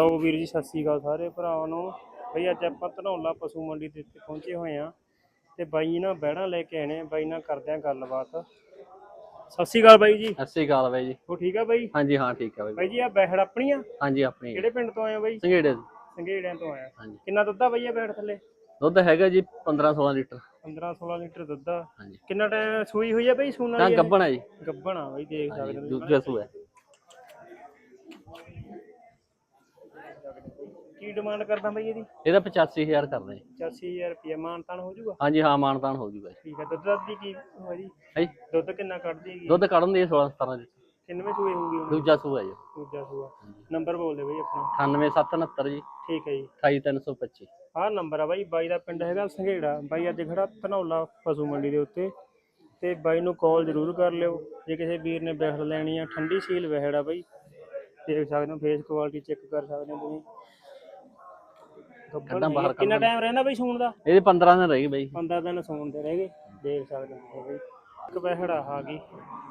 ਲਓ ਵੀਰ ਜੀ ਸਤਿ ਸ੍ਰੀ ਅਕਾਲ ਸਾਰੇ ਭਰਾਵਾਂ ਨੂੰ। ਬਈ ਅੱਜ ਆਪਾਂ ਧਨੌਲਾ ਪਸ਼ੂ ਮੰਡੀ ਦੇ ਉੱਤੇ ਪਹੁੰਚੇ ਹੋਏ ਆ ਤੇ ਬਾਈ ਨਾ ਬਹਿਣਾ ਲੈ ਕੇ ਆਣੇ ਬਾਈ ਨਾਲ ਕਰਦੇ ਆ ਗੱਲਬਾਤ। ਸਤਿ ਸ੍ਰੀ ਅਕਾਲ ਬਾਈ ਜੀ। ਸਤਿ ਸ਼੍ਰੀ ਅਕਾਲ ਬਾਈ ਜੀ। ਹੋ ਠੀਕ ਆ ਬਾਈ? ਹਾਂਜੀ ਹਾਂ ਠੀਕ ਹੈ ਬਾਈ ਬਾਈ ਜੀ ਆ ਬੈਠੜ ਆਪਣੀ ਆ? ਹਾਂਜੀ ਆਪਣੀ ਕਿਹੜੇ ਪਿੰਡ ਤੋਂ ਆਏ ਹੋ ਬਾਈ? ਸੰਘੇੜੇ ਦੀ। ਸੰਘੇੜਿਆਂ ਤੋਂ ਆਇਆ ਹਾਂਜੀ। ਕਿੰਨਾ ਦੁੱਧ ਆ ਬਾਈ ਇਹ ਬੈਠ ਥੱਲੇ? ਦੁੱਧ ਹੈਗਾ ਜੀ 15 16 ਲੀਟਰ। 15 16 ਲੀਟਰ ਦੁੱਧ ਆ। ਹਾਂਜੀ। ਕਿੰਨਾ ਟਾਈਮ ਸੂਈ ਹੋਈ ਆ ਬਾਈ ਸੂਣ ਤਾਂ ਆ? ਗੱਬਣ ਹੈ ਜੀ। ਗੱਭਣ ਆ ਬਾਈ ਦੇਖ ਸਕਦੇ ਹੋ। ਦੂਜਾ ਸੂ ਹੈ ਕੀ ਡਿਮਾਂਡ ਕਰਦਾ ਬਾਈ ਇਹਦੀ? ਇਹਦਾ 85000 ਕਰਦੇ ਜੀ। 85000 ਰੁਪਏ ਮਾਨਤਾਨ ਹੋ ਜਾਊਗਾ? ਹਾਂਜੀ ਹਾਂ ਮਾਨਤਾਨ ਹੋ ਜੂਗਾ ਜੀ। ਠੀਕ ਆ ਦੁੱਧ ਦੱਧ ਦੀ ਕੀ ਹੋਈ ਜੀ? ਹੈ? ਦੁੱਧ ਕਿੰਨਾ ਕੱਢਦੀ ਹੈਗੀ? ਦੁੱਧ ਕੱਢਣ ਦੀ 16 17 ਲੀਟਰ ਕਿੰਨਵੇਂ ਸੂਏ ਹੋਊਗੀ ਦੂਜਾ ਸੂ ਹੈ ਜੀ। ਦੂਜਾ ਸੂਆ। ਨੰਬਰ ਬੋਲ ਦੇ ਬਾਈ ਆਪਣਾ। 98769 ਜੀ। ਠੀਕ ਹੈ ਜੀ। 28325 ਆਹ ਨੰਬਰ ਆ ਬਾਈ। ਬਾਈ ਦਾ ਪਿੰਡ ਹੈਗਾ ਸੰਘੇੜਾ। ਬਾਈ ਅੱਜ ਖੜਾ ਧਨੌਲਾ ਪਸ਼ੂ ਮੰਡੀ ਦੇ ਉੱਤੇ। ਤੇ ਬਾਈ ਨੂੰ ਕਾਲ ਜ਼ਰੂਰ ਕਰ ਲਿਓ। ਜੇ ਕਿਸੇ ਵੀਰ ਨੇ ਬਹਿੜ ਲੈਣੀ ਆ ਠੰਡੀ ਸੀਲ ਵਹਿੜ ਆ ਬਾਈ। ਦੇਖ ਸਕਦੇ ਹੋ ਫੇਸ ਕੁਆਲਿਟੀ ਚੈੱਕ ਕਰ ਸਕਦੇ ਹੋ ਤੁਸੀਂ। ਕੱਢਾਂ ਬਾਹਰ ਹੈ। ਕਿੰਨਾ ਟਾਈਮ ਰਹਿੰਦਾ ਬਾਈ ਸੂਣ ਦਾ? ਇਹਦੇ 15 ਦਿਨ ਰਹੀ ਬਾਈ। 15 ਦਿਨ ਸੌਣ ਦੇ ਰਹਿ ਗਏ ਦੇਖ ਸਕਦੇ ਹੋ ਬਾਈ ਇੱਕ ਬਹਿੜ ਆ ਗਈ।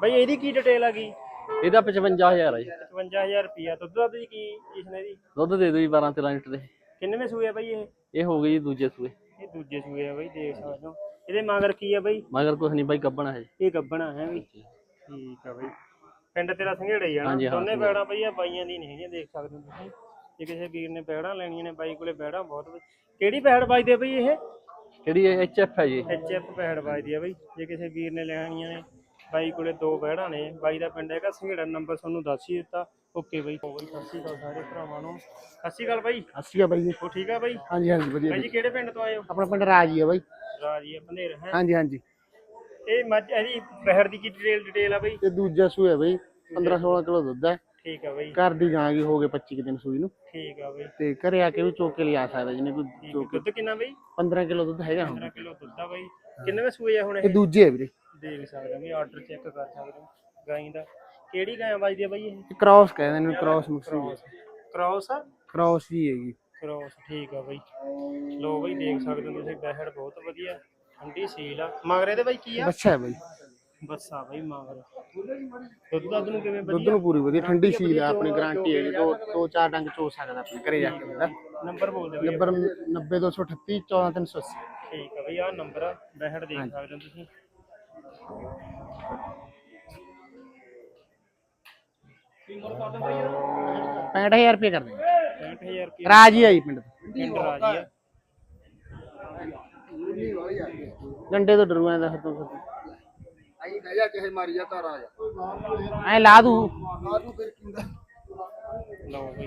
ਬਾਈ ਇਹਦੀ ਕੀ ਡਿਟੇਲ ਆ ਗਈ? ਇਹਦਾ 55000 ਹੈ ਜੀ। 55000 ਰੁਪਿਆ ਦੁੱਧ ਦੱਧ ਦੀ ਕੀ ਇਸਨੇ ਦੀ ਦੁੱਧ ਦੇ ਦਿਓ ਜੀ 12 13 ਲੀਟਰ ਦੇ ਕਿੰਨਵੇਂ ਸੂਏ ਆ ਬਾਈ ਇਹ? ਇਹ ਹੋ ਗਈ ਜੀ ਦੂਜੇ ਸੂਏ। ਇਹ ਦੂਜੇ ਸੂਏ ਆ ਬਾਈ ਦੇਖ ਸਕਦੇ ਹੋ। ਇਹਦੇ ਮਗਰ ਕੀ ਆ ਬਾਈ? ਮਗਰ ਕੁਛ ਨਹੀਂ ਬਾਈ ਗੱਬਣ ਹੈ। ਇਹ ਗੱਬਣਾ ਹੈ ਵੀ ਠੀਕ ਆ ਬਾਈ। ਪਿੰਡ ਤੇਰਾ ਸੰਘੇੜਾ ਹੀ ਆ ਨਾ? ਹਾਂਜੀ, ਹਾਂ, ਦੋਨੇ ਬੈੜਾਂ ਬਈ ਆ ਬਾਈਆਂ ਦੀ ਨਹੀਂ ਹੈਗੀਆਂ ਦੇਖ ਸਕਦੇ ਹੋ ਤੁਸੀਂ। ਜੇ ਕਿਸੇ ਵੀਰ ਨੇ ਬੈੜਾਂ ਲੈਣੀਆਂ ਨੇ ਬਾਈ ਕੋਲੇ ਬੈੜਾਂ ਬਹੁਤ। ਕਿਹੜੀ ਬੈੜ ਵੱਜਦੀ ਆ ਬਈ ਇਹ? ਕਿਹੜੀ ਐਚ ਐਫ ਹੈ ਜੀ? ਐਚ ਐਫ ਬੈੜ ਵੱਜਦੀ ਆ ਬਈ। ਜੇ ਕਿਸੇ ਵੀਰ ਨੇ ਲੈਣੀਆਂ ਨੇ ਬਾਈ ਕੋਲੇ ਦੋ ਬੈੜਾਂ ਨੇ। ਬਾਈ ਦਾ ਪਿੰਡ ਹੈਗਾ ਸੰਘੇੜਾ ਨੰਬਰ ਤੁਹਾਨੂੰ ਦੱਸ ਹੀ ਦਿੱਤਾ। Okay bye. ਹੋ ਬਈ ਸਤਿ ਸ਼੍ਰੀ ਅਕਾਲ ਸਾਰੇ ਭਰਾਵਾਂ ਨੂੰ। ਸਤਿ ਸ਼੍ਰੀ ਅਕਾਲ ਬਾਈ। ਅੱਛੀ ਆ ਬਾਈ ਜੀ। ਹੋ ਠੀਕ ਆ ਬਾਈ? ਹਾਂਜੀ ਹਾਂਜੀ ਵਧੀਆ ਬਾਈ ਜੀ ਕਿਹੜੇ ਪਿੰਡ ਤੋਂ ਆਏ ਹੋ? ਆਪਣਾ ਪਿੰਡ ਰਾਜ ਹੀ ਆ ਬਾਈ। ਰਾਜੀ ਆ ਪੰਧੇਰ ਹੈ? ਹਾਂਜੀ ਹਾਂਜੀ। ਇਹ ਮੱਝ ਇਹਦੀ ਬਹਿੜ ਦੀ ਕੀ ਡਿਟੇਲ ਡਿਟੇਲ ਆ ਬਈ? ਤੇ ਦੂਜਾ ਸੂਆ ਬਾਈ। 15 16 ਕਿਲੋ ਦੁੱਧ ਹੈ। ਠੀਕ ਆ ਬਈ। ਘਰ ਦੀ ਗਾਂ ਹੋ ਗਏ 25 ਕੁ ਦਿਨ ਸੂਈ ਨੂੰ। ਠੀਕ ਆ ਬਈ। ਤੇ ਘਰੇ ਆ ਕੇ ਵੀ ਚੋਕ ਕੇ ਲਿਆ ਸਕਦਾ ਜਿਹਨੇ ਕੋਈ ਠੀਕ ਆ। ਚੋਕ ਦੁੱਧ ਕਿੰਨਾ ਬਈ? 15 ਕਿਲੋ ਦੁੱਧ ਹੈਗਾ ਹੁਣ। 15 ਕਿਲੋ ਦੁੱਧ ਆ ਬਈ। ਕਿੰਨੇ ਵੇ ਸੂਏ ਆ ਹੁਣ ਇਹ ਇਹ? ਦੂਜੇ ਆ ਵੀਰੇ। ਦੇਖ ਸਕਦੇ ਹੋ ਵੀ ਆਰਡਰ ਚੈੱਕ ਕਰ ਸਕਦੇ ਹੋ ਗਾਈ ਦਾ। ਕਿਹੜੀ ਗਾਂ ਵੱਜਦੀ ਆ ਬਈ ਇਹ? ਕ੍ਰਾਸ ਕਹਿੰਦੇ ਨੇ ਕ੍ਰਾਸ ਮਿਕਸ ਕ੍ਰੋਸ। ਕ੍ਰੋਸ ਆ? ਕ੍ਰਾਸ ਜੀ ਹੈਗੀ। ਕ੍ਰੋਸ ਠੀਕ ਆ ਬਈ। ਲੋ ਬਈ ਦੇਖ ਸਕਦੇ ਹੋ ਤੁਸੀਂ ਬਹਿੜ ਬਹੁਤ ਵਧੀਆ। ਠੰਡੀ ਸੀਲ ਆ। ਮਗਰ ਇਹਦੇ ਬਈ ਕੀ ਆ? ਅੱਛਾ ਹੈ ਬਾਈ। ਬੱਸਾ ਬਈ ਮਗਰ। ਦੁੱਧ ਦੱਧ ਨੂੰ ਕਿਵੇਂ ਦੁੱਧ ਵਧੀਆ? ਨੂੰ ਪੂਰੀ ਵਧੀਆ ਠੰਡੀ ਸੀਲ ਆ ਆਪਣੀ ਗਾਰੰਟੀ ਹੈਗੀ ਦੋ ਦੋ ਚਾਰ ਡੰਗ ਚੋ ਸਕਦਾ ਆਪਣੇ ਘਰੇ ਜਾ ਕੇ ਬੰਦਾ ਨੰਬਰ ਬੋਲ ਬਈ। ਨੰਬਰ 90238 14380 ਠੀਕ ਆ ਬਈ ਆਹ ਨੰਬਰ ਆ ਬਹਿੜ ਦੇਖ ਸਕਦੇ ਹੋ ਤੁਸੀਂ। 65000 ਰੁਪਏ ਕਰ ਦੇ 65000 ਰੁਪਏ ਰਾਜ ਹੀ ਆਈ ਪਿੰਡ ਤੋਂ। ਪਿੰਡ ਰਾਜੀ ਆ ਗੰਡੇ ਤੋਂ ਡਰੂਆਂ ਦਾ ਫਿਰ ਤੋਂ ਆਈ ਬਹਿ ਜਾ ਕਿਸੇ ਮਾਰੀ ਜਾ ਘਰ ਆ ਜਾ। ਐ ਲਾ ਦੂ। ਆ ਤੂੰ ਫਿਰ ਕਿੰਦਾ। ਲਓ ਬਈ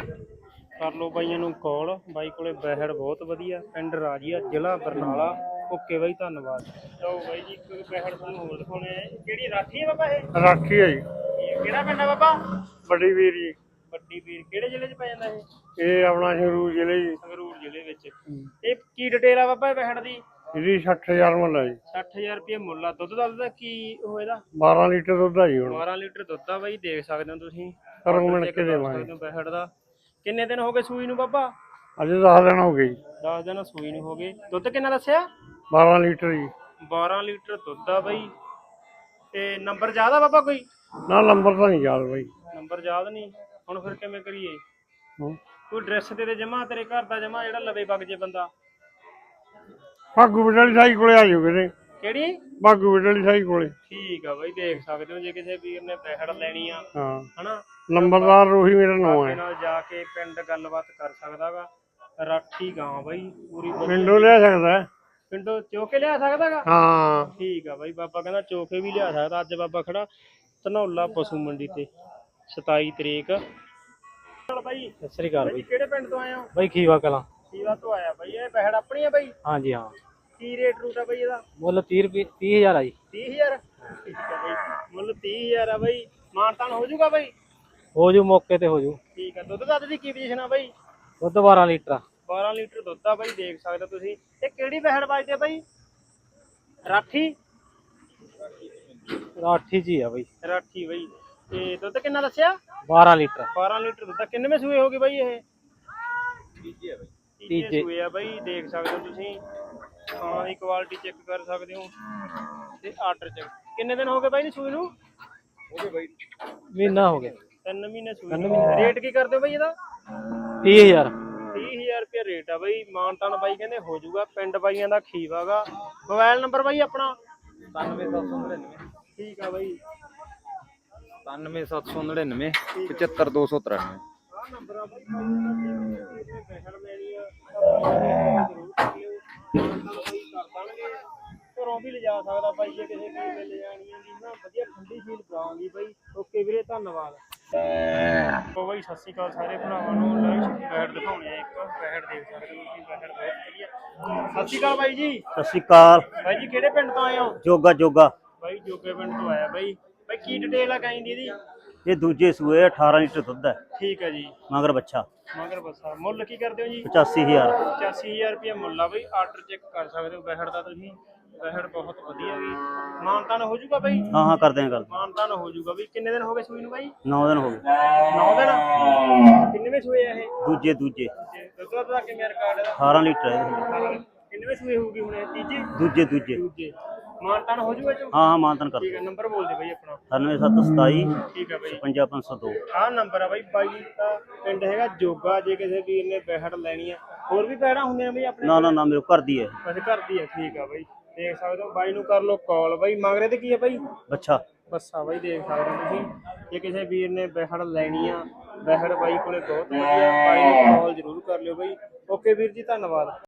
ਕਰ ਲਓ ਬਾਈਆਂ ਨੂੰ ਕਾਲ। ਬਾਈ ਕੋਲੇ ਬਹਿੜ ਬਹੁਤ ਵਧੀਆ ਪਿੰਡ ਰਾਜੀਆ ਜ਼ਿਲ੍ਹਾ ਬਰਨਾਲਾ। ਓਕੇ ਬਾਈ ਧੰਨਵਾਦ। ਲਓ ਬਾਈ ਜੀ ਇੱਕ ਬਹਿੜ ਤੁਹਾਨੂੰ ਹੋਰ ਦਿਖਾਉਣੇ ਆ। ਕਿਹੜੀ ਰਾਠੀ ਹੈ ਬਾਬਾ ਇਹ? ਰਾਖੀ ਹੈ ਜੀ। ਇਹ ਕਿਹੜਾ ਪਿੰਡ ਆ ਬਾਬਾ? ਵੱਡੀ ਵੀਰ ਜੀ। ਵੱਡੀ ਵੀਰ ਕਿਹੜੇ ਜ਼ਿਲ੍ਹੇ 'ਚ ਪੈ ਜਾਂਦਾ ਇਹ? ਇਹ ਆਪਣਾ ਸੰਗਰੂਰ ਜ਼ਿਲ੍ਹੇ ਜੀ। ਸੰਗਰੂਰ ਜ਼ਿਲ੍ਹੇ ਵਿੱਚ। ਇਹ ਕੀ ਡਿਟੇਲ ਆ ਬਾਬਾ ਇਹ ਬਹਿੜ ਦੀ? ਇਹਦੀ 60000 ਮੁੱਲ ਹੈ ਜੀ। 60000 ਰੁਪਏ ਮੁੱਲ ਆ। ਦੁੱਧ ਦਾ ਦਾ ਕੀ ਉਹ ਇਹਦਾ? 12 ਲੀਟਰ ਦੁੱਧ ਹੈ ਜੀ ਹੁਣ। 12 ਲੀਟਰ ਦੁੱਧ ਆ ਬਾਈ ਦੇਖ ਸਕਦੇ ਹੋ ਤੁਸੀਂ। ਕਰਮ ਮਿਣ ਕੇ ਦੇਵਾਂਗੇ। ਬਹਿੜ ਦਾ। ਕਿੰਨੇ ਦਿਨ ਹੋ ਗਏ ਸੂਈ ਨੂੰ ਬਾਬਾ? ਅੱਜ 10 ਦਿਨ ਹੋ ਗਏ ਜੀ। 10 ਦਿਨ ਸੂਈ ਨੂੰ ਹੋ ਗਏ। ਦੁੱਧ ਕਿੰਨਾ ਦੱਸਿਆ? 12 ਲੀਟਰ ਜੀ। 12 ਲੀਟਰ ਦੁੱਧ ਆ ਬਈ। ਤੇ ਨੰਬਰ ਜ਼ਿਆਦਾ ਬਾਬਾ ਕੋਈ? ਨਾ ਨੰਬਰ ਤਾਂ ਨਹੀਂ ਯਾਦ ਬਾਈ। ਨੰਬਰ ਯਾਦ ਨਹੀਂ। ਹੁਣ ਫਿਰ ਕਿਵੇਂ ਕਰੀਏ? ਹੂੰ। ਕੋਈ ਡਰੈਸ ਤੇ ਤੇ ਜਮਾ ਤੇਰੇ ਘਰ ਦਾ ਜਮਾ ਜਿਹੜਾ ਲਵੇ ਵਗ ਜੇ ਬੰਦਾ। ਭਾਗੂ ਵਿਡਲੀ ਸਾਈ ਕੋਲੇ ਆ ਜਾਓ ਕਿਤੇ ਕਿਹੜੀ? ਭਾਗੂ ਵਿਡਲੀ ਸਾਈ ਕੋਲੇ। ਠੀਕ ਆ ਬਈ ਦੇਖ ਸਕਦੇ ਹੋ ਜੇ ਕਿਸੇ ਵੀਰ ਨੇ ਬਹਿੜ ਲੈਣੀ ਆ ਹਾਂ। ਹਨਾ? ਨੰਬਰਦਾਰ ਰੋਹੀ ਮੇਰਾ ਨਾਮ ਹੈ। ਨਾਲ ਜਾ ਕੇ ਪਿੰਡ ਗੱਲਬਾਤ ਕਰ ਸਕਦਾਗਾ। ਰਾਠੀ ਗਾਂ ਬਈ ਪੂਰੀ। ਪਿੰਡੋਂ ਲਿਆ ਸਕਦਾ ਹੈ। ਪਿੰਡੋਂ ਚੋਕੇ ਲਿਆ ਸਕਦਾਗਾ? ਹਾਂ। ਠੀਕ ਆ ਬਾਈ ਬਾਬਾ ਕਹਿੰਦਾ ਚੋਕੇ ਵੀ ਲਿਆ ਸਕਦਾ। ਅੱਜ ਬਾਬਾ ਖੜਾ ਧਨੌਲਾ ਪਸ਼ੂ ਮੰਡੀ ਤੇ 27 ਤਰੀਕ। ਚਲ ਬਾਈ। ਸਤਿ ਸ੍ਰੀ ਅਕਾਲ ਬਾਈ ਕਿਹੜੇ ਪਿੰਡ ਤੋਂ ਆਏ ਹੋ? ਬਾਈ ਖੀਵਾ ਕਲਾਂ। ਸੀਵਾ ਤੋਂ ਆਇਆ ਬਾਈ ਇਹ ਬਹਿੜ ਆਪਣੀ ਆ ਬਾਈ? ਹਾਂਜੀ ਹਾਂ। ਕੀ ਰੇਟ ਰੂਟ ਆ ਬਾਈ ਇਹਦਾ? ਮੁੱਲ 30 ਰੁਪਏ 30000 ਆ ਜੀ। 30000 ਠੀਕ ਆ ਬਾਈ ਮੁੱਲ 30000 ਆ ਬਾਈ। ਮਾਨਤਾਨ ਹੋ ਜਾਊਗਾ ਬਾਈ? ਹੋ ਜੂ ਮੌਕੇ ਤੇ ਹੋ ਜੂ। ਠੀਕ ਆ ਦੁੱਧ ਦੱਧ ਦੀ ਕੀ ਪੋਜੀਸ਼ਨ ਆ ਬਾਈ? ਦੁੱਧ 12 ਲੀਟਰ ਆ। 12 ਲੀਟਰ ਦੁੱਧ ਆ ਬਾਈ ਦੇਖ ਸਕਦੇ ਤੁਸੀਂ। ਇਹ ਕਿਹੜੀ ਬਹਿੜ ਵੱਜਦੀ ਬਾਈ? ਰਾਠੀ? ਰਾਠੀ ਜੀ ਆ ਬਾਈ। ਰਾਠੀ ਬਾਈ। ਤੇ ਦੁੱਧ ਕਿੰਨਾ ਦੱਸਿਆ? 12 ਲੀਟਰ। 12 ਲੀਟਰ ਦੁੱਧ ਆ। ਕਿੰਨਵੇਂ ਸੂਏ ਹੋਗੇ ਬਾਈ ਇਹ? ਤੀਜੇ ਆ ਬਾਈ। ਤੀਜੇ ਤੀਜੇ। ਸੂਏ ਆ ਬਾਈ ਦੇਖ ਸਕਦੇ ਹੋ ਤੁਸੀਂ। ਖਾਣਾ ਦੀ ਕੁਆਲਿਟੀ ਚੈੱਕ ਕਰ ਸਕਦੇ ਹੋ। ਤੇ ਆਰਡਰ ਚੈੱਕ ਕਿੰਨੇ ਦਿਨ ਹੋ ਗਏ ਬਾਈ ਨੂੰ ਸੂਏ ਨੂੰ? ਮਹੀਨਾ ਹੋ ਗਿਆ। ਤਿੰਨ ਮਹੀਨੇ ਸੂਏ ਨੂੰ। ਰੇਟ ਕੀ ਕਰਦੇ ਹੋ ਬਾਈ ਇਹਦਾ? 30000 30000 ਰੁਪਏ ਰੇਟ ਆ ਬਾਈ। ਮਾਨਤਾਨ ਬਾਈ ਕਹਿੰਦੇ ਹੋ ਜਾਊਗਾ। ਪਿੰਡ ਬਾਈਆਂ ਦਾ ਖੀਵਾਗਾ ਮੋਬਾਈਲ ਨੰਬਰ ਬਾਈ ਆਪਣਾ? 97799 ਠੀਕ ਆ ਬਾਈ। 97799 75293 ਆਹ ਨੰਬਰ ਆ ਬਾਈ ਲੈਣੀ ਆ ਤਾਂ ਜ਼ਰੂਰ ਕਰਿਓ ਮਾਨਤਾਨ ਬਾਈ ਕਰ ਦੇਣਗੇ ਘਰੋਂ ਵੀ ਲਿਜਾ ਸਕਦਾ ਬਾਈ ਜੇ ਕਿਸੇ ਵੀਰ ਨੇ ਲਿਜਾਣੀਆਂ ਦੀ ਨਾ ਵਧੀਆ ਠੰਡੀ ਫੀਲ ਕਰਾਉਂਗੀ ਬਾਈ। ਓਕੇ ਵੀਰੇ ਧੰਨਵਾਦ। ਉਹ ਬਾਈ ਸਤਿ ਸ਼੍ਰੀ ਅਕਾਲ ਸਾਰੇ ਭਰਾਵਾਂ ਨੂੰ। ਲਾਈਵ ਬੈਟ ਦਿਖਾਉਣੀ ਹੈ ਇੱਕ ਬੈਟ ਦੇਖ ਸਕਦੇ ਹੋ ਤੁਸੀਂ ਬੈਟ ਬਹੁਤ ਵਧੀਆ ਸਤਿ ਸ਼੍ਰੀ ਅਕਾਲ ਬਾਈ ਜੀ। ਸਤਿ ਸ਼੍ਰੀ ਅਕਾਲ। ਬਾਈ ਜੀ ਕਿਹੜੇ ਪਿੰਡ ਤੋਂ ਆਏ ਹੋ? ਜੋਗਾ ਜੋਗਾ। ਬਾਈ ਜੋਗੇ ਪਿੰਡ ਤੋਂ ਆਇਆ ਬਾਈ। ਬਾਈ ਕੀ ਡਿਟੇਲ ਆ ਗਾਈ ਦੀ ਇਹਦੀ? ਇਹ ਦੂਜੇ ਸੂਏ 18 ਲੀਟਰ ਦੁੱਧ ਹੈ। ਠੀਕ ਹੈ ਜੀ। ਮਗਰ ਬੱਚਾ। ਮਗਰ ਬੱਸਾ ਮੁੱਲ ਕੀ ਕਰਦੇ ਹੋ ਜੀ? 85000 85000 ਰੁਪਏ ਮੁੱਲ ਆ ਬਾਈ। ਆਰਡਰ ਚੈੱਕ ਕਰ ਸਕਦੇ ਹੋ। ਬਹਿੜ ਦਾ ਤੁਸੀਂ। ਬਹਿੜ ਬਹੁਤ ਵਧੀਆ ਗਈ ਮਾਨਤਾਨ ਹੋ ਜਾਊਗਾ ਬਾਈ? ਹਾਂ ਹਾਂ ਕਰਦੇ ਹਾਂ ਗੱਲ। ਮਾਨਤਾਨ ਹੋ ਜਾਊਗਾ ਬਾਈ। ਕਿੰਨੇ ਦਿਨ ਹੋ ਗਏ ਸੂਈ ਨੂੰ ਬਾਈ? 9 ਦਿਨ ਹੋ ਗਏ। 9 ਦਿਨ? ਕਿੰਨੇਵੇਂ ਸੂਏ ਆ ਇਹ? ਦੂਜੇ ਦੂਜੇ। ਦੁੱਧ ਦਾ ਕਿੰਨੇ ਰਿਕਾਰਡ ਇਹਦਾ 18 ਲੀਟਰ ਹੈ ਇਹ। ਕਿੰਨੇਵੇਂ ਸੂਏ ਹੋਊਗੀ ਹੁਣ ਇਹ? ਤੀਜੇ? ਦੂਜੇ ਦੂਜੇ। ਦੂਜੇ। ਮਾਨਤਾਨ ਹੋ ਜਾਊਗਾ ਜੋ? ਹਾਂ ਹਾਂ ਮਾਨਤਨ ਕਰ ਠੀਕ ਹੈ ਨੰਬਰ ਬੋਲ ਦੇ ਬਾਈ ਆਪਣਾ। 9727 ਠੀਕ ਹੈ ਬਾਈ। 55502 ਆਹ ਨੰਬਰ ਆ ਬਾਈ ਬਾਈ ਦਾ ਪਿੰਡ ਹੈਗਾ ਜੋਗਾ ਜੇ ਕਿਸੇ ਵੀਰ ਨੇ ਬਹਿੜ ਲੈਣੀ ਆ। ਹੋਰ ਵੀ ਬਹਿੜਾਂ ਹੁੰਦੀਆਂ ਬਈ ਆਪਣੇ ਨਾ ਨਾ ਨਾ ਮੇਰੇ ਘਰ ਦੀ ਹੈ। ਵੈਸੇ ਘਰ ਦੀ ਆ ਠੀਕ ਆ ਬਾਈ। ਦੇਖ ਸਕਦੇ ਹੋ ਬਾਈ ਨੂੰ ਕਰ ਲਓ ਕਾਲ ਬਾਈ ਮਗਰੇ ਤੇ ਕੀ ਆ ਬਾਈ? ਬੱਚਾ। ਬੱਸਾ ਬਾਈ ਦੇਖ ਸਕਦੇ ਹੋ ਤੁਸੀਂ। ਜੇ ਕਿਸੇ ਵੀਰ ਨੇ ਬਹਿੜ ਲੈਣੀ ਆ ਬਹਿੜ ਬਾਈ ਕੋਲੇ ਬਹੁਤ ਵਧੀਆ ਬਾਈ ਨੂੰ ਕਾਲ ਜ਼ਰੂਰ ਕਰ ਲਿਓ ਬਾਈ। ਓਕੇ ਵੀਰ ਜੀ ਧੰਨਵਾਦ।